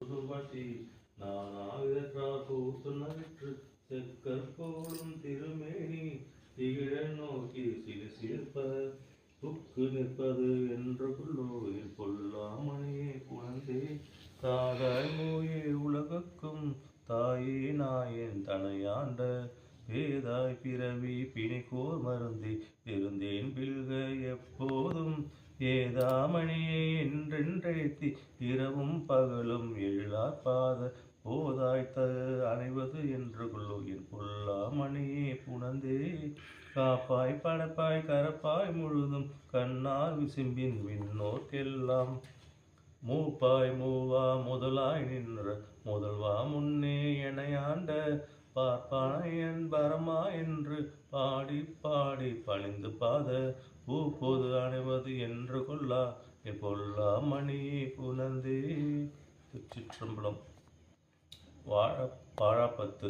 சுபசி நானாவிதற்றார் கூத்துணவிற்று செக்கற்போடும் திருமேனி திகழ நோக்கி சிறு சிற்ப துக்கு நிற்பது என்று புல்லோவில் பொல்லாமணியே குழந்தே. தாகாய் மூயே உலகக்கும் தாயே நாயன் தனையாண்ட வேதாய் பிறவி பிணிக்கோர் மருந்தி திருந்தேன் பில்க எப்போதும் ஏதாமணியே என்றென்றேத்தி இரவும் பகலும் எழிலார் பாத போதாய்த்த அணைவது என்று கொள்ளு. என் பொல்லாமணியே புணந்தே காப்பாய் படப்பாய் கரப்பாய் முழுதும் கண்ணார் விசும்பின் விண்ணோர்க்கெல்லாம். மூப்பாய் மூவா முதலாய் நின்ற முதல்வா முன்னே எனையாண்ட பார்ப்பானையன் பரமா என்று பாடி பாடி பணிந்து பாத பூ போது அணைவது என்று கொல்லா என் பொல்லா மணியை புனந்தே. திருச்சிற்றம்பலம். வாழ வாழாப்பத்து